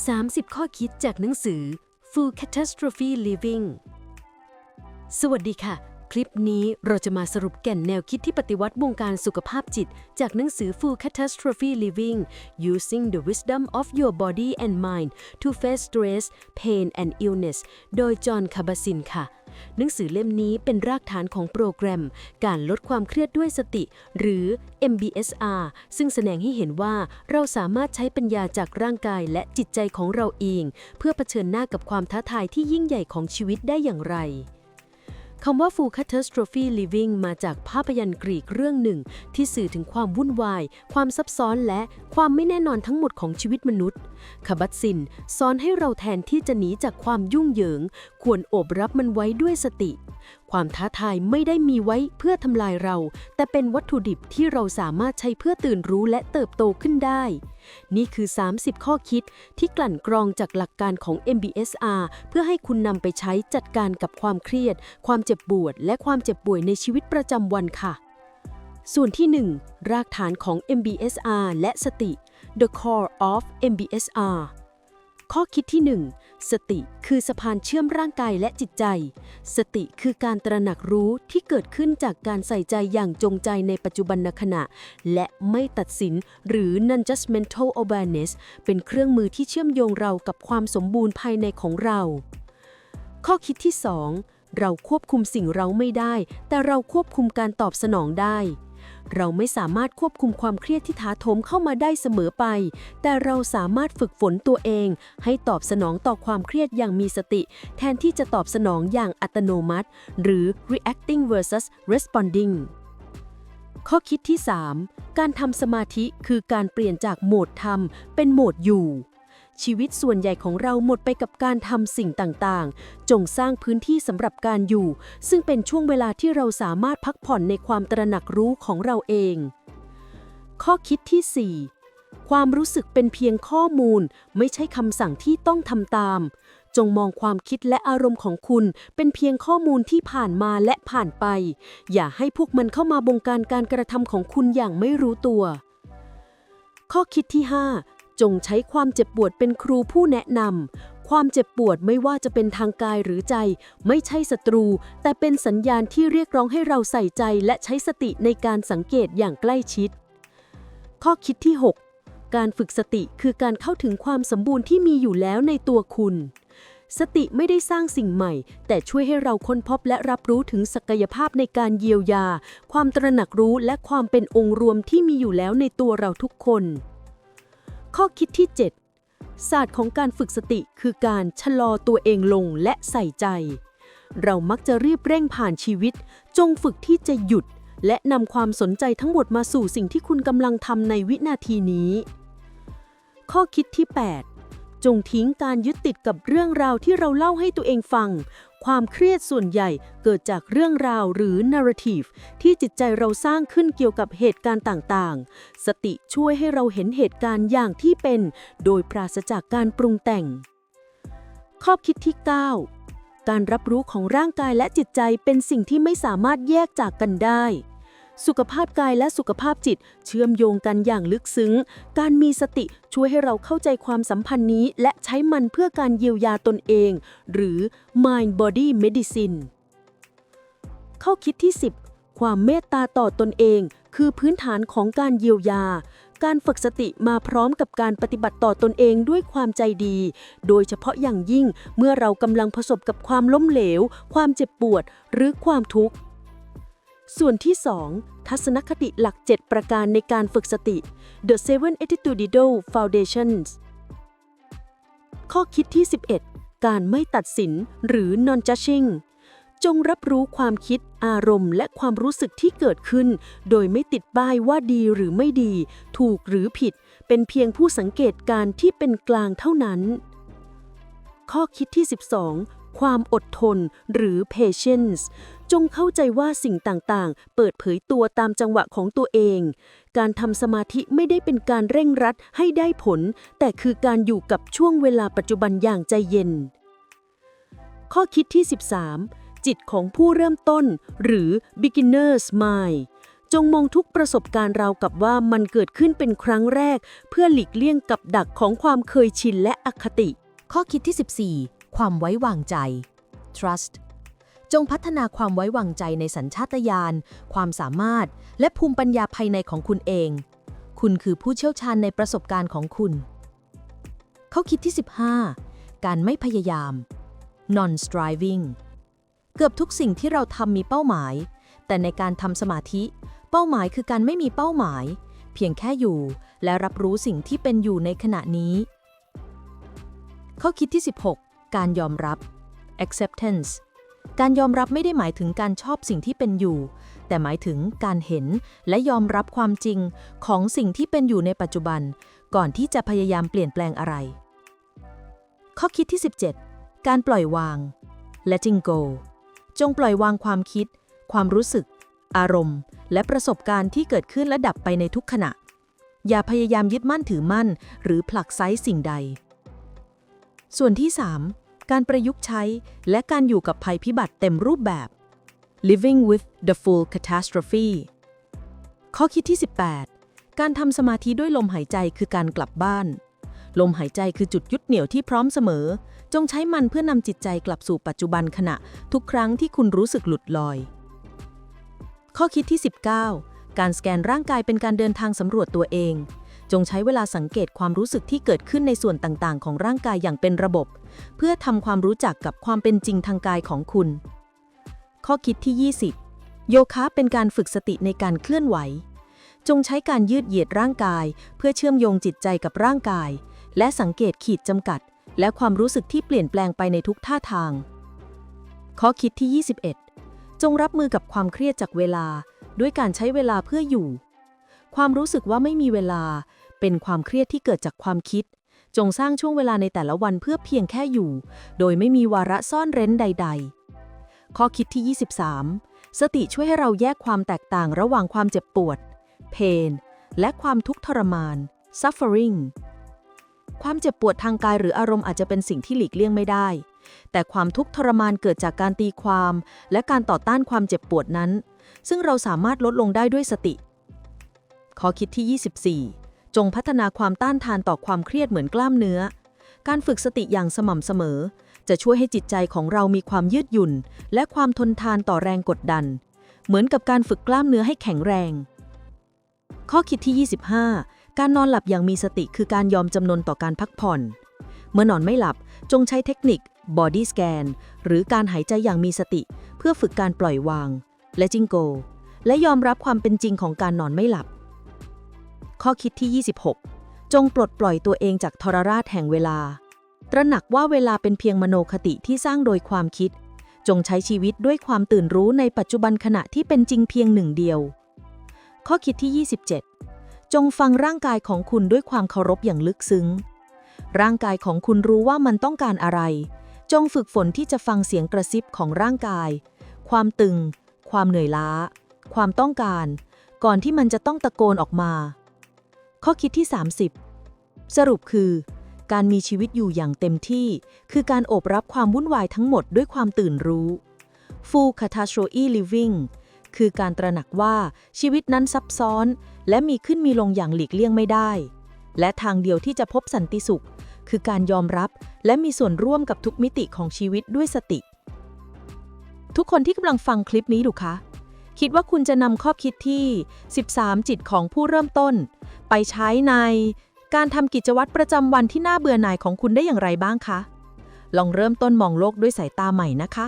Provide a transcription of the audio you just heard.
30 ข้อคิดจากหนังสือ Full Catastrophe Living สวัสดีค่ะ คลิปนี้เราจะมาสรุปแก่นแนวคิดที่ปฏิวัติวงการสุขภาพจิต จากหนังสือ Full Catastrophe Living Using the Wisdom of Your Body and Mind to Face Stress, Pain and Illness โดยจอห์นคาบาซินค่ะ หนังสือเล่มนี้เป็นรากฐานของโปรแกรม การลดความเครียดด้วยสติ หรือ MBSR ซึ่งแสดงให้เห็นว่าเราสามารถใช้ปัญญาจากร่างกายและจิตใจของเราเอง เพื่อเผชิญหน้ากับความท้าทายที่ยิ่งใหญ่ของชีวิตได้อย่างไร คำว่า Full Catastrophe Living มาจากภาพยนตร์กรีกเรื่องหนึ่ง ที่สื่อถึงความวุ่นวาย ความซับซ้อนและความไม่แน่นอนทั้งหมดของชีวิตมนุษย์คาบัตซินสอนให้เราแทนที่จะหนีจากความยุ่งเหยิง ควรโอบรับมันไว้ด้วยสติ ความท้าทายไม่ได้มีไว้เพื่อทำลายเรา แต่เป็นวัตถุดิบที่เราสามารถใช้เพื่อตื่นรู้และเติบโตขึ้นได้ นี่คือ 30 ข้อคิดที่กลั่นกรองจากหลักการของ MBSR เพื่อให้คุณนำไปใช้จัดการกับความเครียด ความเจ็บปวด และความเจ็บป่วยในชีวิตประจำวันค่ะ ส่วนที่ 1 รากฐานของ MBSR และสติ The Core of MBSR ข้อคิดที่ 1 สติคือสะพานเชื่อมร่างกายและจิตใจ สติคือการตระหนักรู้ที่เกิดขึ้นจากการใส่ใจอย่างจงใจในปัจจุบันขณะ และไม่ตัดสินหรือ non-judgmental awareness เป็นเครื่องมือที่เชื่อมโยงเรากับความสมบูรณ์ภายในของเรา ข้อคิดที่ 2 เราควบคุมสิ่งเราไม่ได้ แต่เราควบคุมการตอบสนองได้ เราไม่สามารถควบคุมความเครียดที่ถาโถมเข้ามาได้เสมอไป แต่เราสามารถฝึกฝนตัวเอง ให้ตอบสนองต่อความเครียดอย่างมีสติ แทนที่จะตอบสนองอย่างอัตโนมัติ หรือ reacting versus responding ข้อคิดที่ 3 การทำสมาธิคือการเปลี่ยนจากโหมดทำเป็นโหมดอยู่ ชีวิตส่วนใหญ่ของเราหมดไปกับการทำสิ่งต่างๆ จงสร้างพื้นที่สำหรับการอยู่ ซึ่งเป็นช่วงเวลาที่เราสามารถพักผ่อนในความตระหนักรู้ของเราเอง ข้อคิดที่ 4 ความรู้สึกเป็นเพียงข้อมูล ไม่ใช่คำสั่งที่ต้องทำตาม จงมองความคิดและอารมณ์ของคุณเป็นเพียงข้อมูลที่ผ่านมาและผ่านไป อย่าให้พวกมันเข้ามาบงการการกระทำของคุณอย่างไม่รู้ตัวข้อคิดที่ 5 จงใช้ความเจ็บปวดเป็นครูผู้แนะนำ ความเจ็บปวดไม่ว่าจะเป็นทางกายหรือใจ ไม่ใช่ศัตรู แต่เป็นสัญญาณที่เรียกร้องให้เราใส่ใจและใช้สติในการสังเกตอย่างใกล้ชิด ข้อคิดที่ 6 การฝึกสติคือการเข้าถึงความสมบูรณ์ที่มีอยู่แล้วในตัวคุณสติไม่ได้สร้างสิ่งใหม่ แต่ช่วยให้เราค้นพบและรับรู้ถึงศักยภาพในการเยียวยา ความตระหนักรู้และความเป็นองค์รวมที่มีอยู่แล้วในตัวเราทุกคน ข้อคิดที่ 7 ศาสตร์ของการฝึกสติคือการชะลอตัวเองลงและใส่ใจ เรามักจะรีบเร่งผ่านชีวิต จงฝึกที่จะหยุด และนำความสนใจทั้งหมดมาสู่สิ่งที่คุณกำลังทำในวินาทีนี้ ข้อคิดที่ 8 จงทิ้งการยึดติดกับเรื่องราวที่เราเล่าให้ตัวเองฟัง ความเครียดส่วนใหญ่เกิดจากเรื่องราวหรือ narrative ที่จิตใจเราสร้างขึ้นเกี่ยวกับเหตุการณ์ต่างๆ สติช่วยให้เราเห็นเหตุการณ์อย่างที่เป็น โดยปราศจากการปรุงแต่ง ข้อคิดที่ 9 การรับรู้ของร่างกายและจิตใจเป็นสิ่งที่ไม่สามารถแยกจากกันได้ สุขภาพกายและสุขภาพจิต เชื่อมโยงกันอย่างลึกซึ้ง การมีสติช่วยให้เราเข้าใจความสัมพันธ์นี้ และใช้มันเพื่อการเยียวยาตนเอง หรือ mind body medicine ข้อคิดที่ 10 ความเมตตาต่อตนเอง คือพื้นฐานของการเยียวยา การฝึกสติมาพร้อมกับการปฏิบัติต่อตนเองด้วยความใจดี โดยเฉพาะอย่างยิ่งเมื่อเรากำลังประสบกับความล้มเหลว ความเจ็บปวด หรือความทุกข์ ส่วนที่ 2 ทัศนคติหลัก 7 ประการในการฝึกสติ The Seven Attitudinal Foundations ข้อคิดที่ 11 การไม่ตัดสินหรือ non-judging จงรับรู้ความคิด อารมณ์ และความรู้สึกที่เกิดขึ้น โดยไม่ติดป้ายว่าดีหรือไม่ดี ถูกหรือผิด เป็นเพียงผู้สังเกตการที่เป็นกลางเท่านั้น ข้อคิดที่ 12 ความอดทน หรือ patience จงเข้าใจว่าสิ่งต่างๆ เปิดเผยตัวตามจังหวะของตัวเอง การทำสมาธิไม่ได้เป็นการเร่งรัดให้ได้ผล แต่คือการอยู่กับช่วงเวลาปัจจุบันอย่างใจเย็น ข้อคิดที่ 13 จิตของผู้เริ่มต้น หรือ beginner's mind จงมองทุกประสบการณ์ราวกับว่ามันเกิดขึ้นเป็นครั้งแรก เพื่อหลีกเลี่ยงกับดักของความเคยชินและอคติ ข้อคิดที่14 ความไว้วางใจ trust จงพัฒนาความไว้วางใจในสัญชาตญาณ ความสามารถ และภูมิปัญญาภายในของคุณเอง คุณคือผู้เชี่ยวชาญในประสบการณ์ของคุณ เข้อคิดที่ 15 การไม่พยายาม non striving เกือบทุกสิ่งที่เราทำมีเป้าหมาย แต่ในการทำสมาธิ เป้าหมายคือการไม่มีเป้าหมาย เพียงแค่อยู่ และรับรู้สิ่งที่เป็นอยู่ในขณะนี้ ข้อคิดที่ 16 การยอมรับ acceptance การยอมรับไม่ได้หมายถึงการชอบสิ่งที่เป็นอยู่ แต่หมายถึงการเห็นและยอมรับความจริงของสิ่งที่เป็นอยู่ในปัจจุบัน ก่อนที่จะพยายามเปลี่ยนแปลงอะไร ข้อคิดที่ 17 การปล่อยวาง letting go จงปล่อยวางความคิด ความรู้สึก อารมณ์ และประสบการณ์ที่เกิดขึ้นและดับไปในทุกขณะ อย่าพยายามยึดมั่นถือมั่น หรือผลักไซสิ่งใด ส่วนที่ 3 การประยุกต์ใช้ และการอยู่กับภัยพิบัติเต็มรูปแบบ living with the full catastrophe ข้อคิดที่ 18 การทำสมาธิด้วยลมหายใจคือการกลับบ้าน ลมหายใจคือจุดยึดเหนี่ยวที่พร้อมเสมอ จงใช้มันเพื่อนำจิตใจกลับสู่ปัจจุบันขณะ ทุกครั้งที่คุณรู้สึกหลุดลอย ข้อคิดที่ 19 การสแกนร่างกายเป็นการเดินทางสำรวจตัวเอง จงใช้เวลาสังเกตความรู้สึกที่เกิดขึ้นในส่วนต่างๆ ของร่างกายอย่างเป็นระบบ เพื่อทำความรู้จักกับความเป็นจริงทางกายของคุณ ข้อคิดที่ 20 โยคะเป็นการฝึกสติในการเคลื่อนไหว จงใช้การยืดเหยียดร่างกาย เพื่อเชื่อมโยงจิตใจกับร่างกาย และสังเกตขีดจำกัด และความรู้สึกที่เปลี่ยนแปลงไปในทุกท่าทาง ข้อคิดที่ 21 จงรับมือกับความเครียดจากเวลา ด้วยการใช้เวลาเพื่ออยู่ความรู้สึกว่าไม่มีเวลา เป็นความเครียดที่เกิดจากความคิด จงสร้างช่วงเวลาในแต่ละวันเพื่อเพียงแค่อยู่ โดยไม่มีวาระซ่อนเร้นใด ๆ ข้อคิดที่ 23 สติช่วยให้เราแยกความแตกต่างระหว่างความเจ็บปวด pain และความทุกข์ทรมาน suffering ความเจ็บปวดทางกายหรืออารมณ์อาจจะเป็นสิ่งที่หลีกเลี่ยงไม่ได้ แต่ความทุกข์ทรมานเกิดจากการตีความ และการต่อต้านความเจ็บปวดนั้น ซึ่งเราสามารถลดลงได้ด้วยสติ ข้อคิดที่ 24 จงพัฒนาความต้านทานต่อความเครียดเหมือนกล้ามเนื้อ การฝึกสติอย่างสม่ำเสมอ จะช่วยให้จิตใจของเรามีความยืดหยุ่น และความทนทานต่อแรงกดดัน เหมือนกับการฝึกกล้ามเนื้อให้แข็งแรง ข้อคิดที่ 25 การนอนหลับอย่างมีสติคือการยอมจำนนต่อการพักผ่อน เมื่อนอนไม่หลับจงใช้เทคนิค body scan หรือการหายใจอย่างมีสติ เพื่อฝึกการปล่อยวาง และจิงโก และยอมรับความเป็นจริงของการนอนไม่หลับ ข้อคิดที่ 26 จงปลดปล่อยตัวเองจากทรราชแห่งเวลา ตระหนักว่าเวลาเป็นเพียงมโนคติที่สร้างโดยความคิด จงใช้ชีวิตด้วยความตื่นรู้ในปัจจุบันขณะที่เป็นจริงเพียงหนึ่งเดียว ข้อคิดที่ 27 จงฟังร่างกายของคุณด้วยความเคารพอย่างลึกซึ้ง ร่างกายของคุณรู้ว่ามันต้องการอะไร จงฝึกฝนที่จะฟังเสียงกระซิบของร่างกาย ความตึง ความเหนื่อยล้า ความต้องการ ก่อนที่มันจะต้องตะโกนออกมา ข้อคิดที่ 30 สรุปคือ การมีชีวิตอยู่อย่างเต็มที่ คือการโอบรับความวุ่นวายทั้งหมดด้วยความตื่นรู้ Full Catastrophe Living คือการตระหนักว่าชีวิตนั้นซับซ้อน และมีขึ้นมีลงอย่างหลีกเลี่ยงไม่ได้ และทางเดียวที่จะพบสันติสุข คือการยอมรับและมีส่วนร่วมกับทุกมิติของชีวิตด้วยสติ ทุกคนที่กำลังฟังคลิปนี้ดูคะ คิดว่าคุณจะนำข้อคิดที่ 13 จิตของผู้เริ่มต้น ไปใช้ใน การทำกิจวัตรประจำวันที่น่าเบื่อหน่ายของคุณได้อย่างไรบ้างคะ ลองเริ่มต้นมองโลกด้วยสายตาใหม่นะคะ